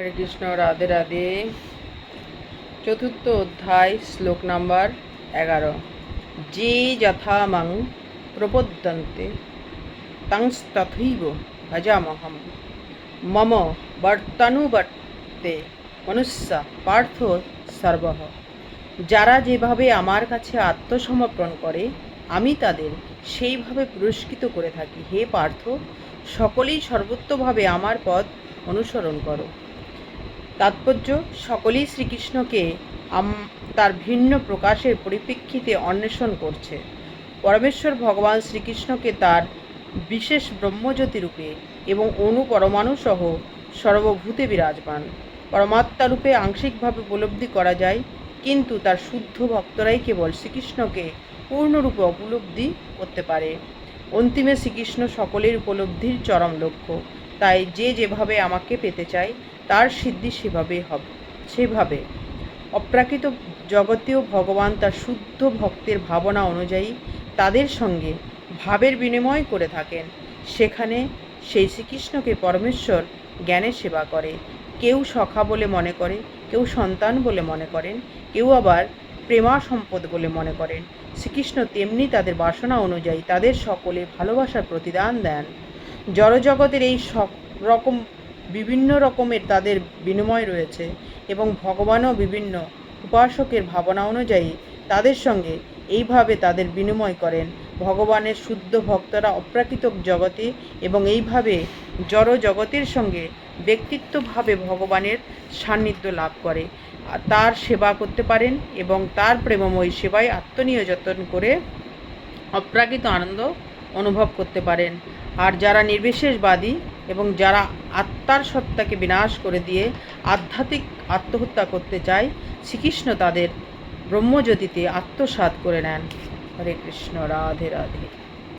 হরে কৃষ্ণ, রাধে রাধে। চতুর্থ অধ্যায়, শ্লোক নাম্বার এগারো। যে যথা মাং প্রপদ্যন্তে, তংস্তথৈব ভজামহম। মম বর্তানুবর্তে, মনুষ্য পার্থ সর্বহ যারা যেভাবে আমার কাছে আত্মসমর্পণ করে, আমি তাদের সেইভাবে পুরস্কৃত করে থাকি। হে পার্থ, সকলেই সর্বোত্তভাবে আমার পথ অনুসরণ করো। তাৎপর্য সকলেই শ্রীকৃষ্ণকে তার ভিন্ন প্রকাশের পরিপ্রেক্ষিতে অন্বেষণ করছে। পরমেশ্বর ভগবান শ্রীকৃষ্ণকে তার বিশেষ ব্রহ্মজ্যোতি রূপে এবং অণু পরমাণু সহ সর্বভূতে বিরাজমান। পরমাত্মা রূপে আংশিকভাবে উপলব্ধি করা যায়, কিন্তু তার শুদ্ধ ভক্তরাই কেবল শ্রীকৃষ্ণকে পূর্ণরূপে উপলব্ধি করতে পারে। অন্তিমে শ্রীকৃষ্ণ সকলের উপলব্ধির চরম লক্ষ্য, তাই যে যেভাবে আমাকে পেতে চায় তার সিদ্ধি সেভাবেই হবে, সেভাবে। অপ্রাকৃত জগতেও ভগবান তার শুদ্ধ ভক্তের ভাবনা অনুযায়ী তাদের সঙ্গে ভাবের বিনিময় করে থাকেন। সেখানে সেই শ্রীকৃষ্ণকে পরমেশ্বর জ্ঞানের সেবা করে। কেউ সখা বলে মনে করে, কেউ সন্তান বলে মনে করেন, কেউ আবার প্রেমা সম্পদ বলে মনে করেন। শ্রীকৃষ্ণ তেমনি তাদের বাসনা অনুযায়ী তাদের সকলে ভালোবাসার প্রতিদান দেন। জড়জগতের এই সব রকম বিভিন্ন রকমের তাদের বিনিময় রয়েছে এবং ভগবানও বিভিন্ন উপাসকের ভাবনা অনুযায়ী তাদের সঙ্গে এইভাবে তাদের বিনিময় করেন। ভগবানের শুদ্ধ ভক্তরা অপ্রাকৃত জগতে এবং এইভাবে জড় জগতের সঙ্গে ব্যক্তিত্বভাবে ভগবানের সান্নিধ্য লাভ করে। তার সেবা করতে পারেন এবং তার প্রেমময় সেবায় আত্মনিয়োজন করে অপ্রাকৃত আনন্দ অনুভব করতে পারেন। আর যারা নির্বিশেষবাদী এবং যারা আত্মার সত্তাকে বিনাশ করে দিয়ে আধ্যাত্মিক আত্মহত্যা করতে চায়, শ্রীকৃষ্ণ তাদের ব্রহ্মজ্যোতিতে আত্মসাত করে নেন। হরে কৃষ্ণ, রাধে রাধে।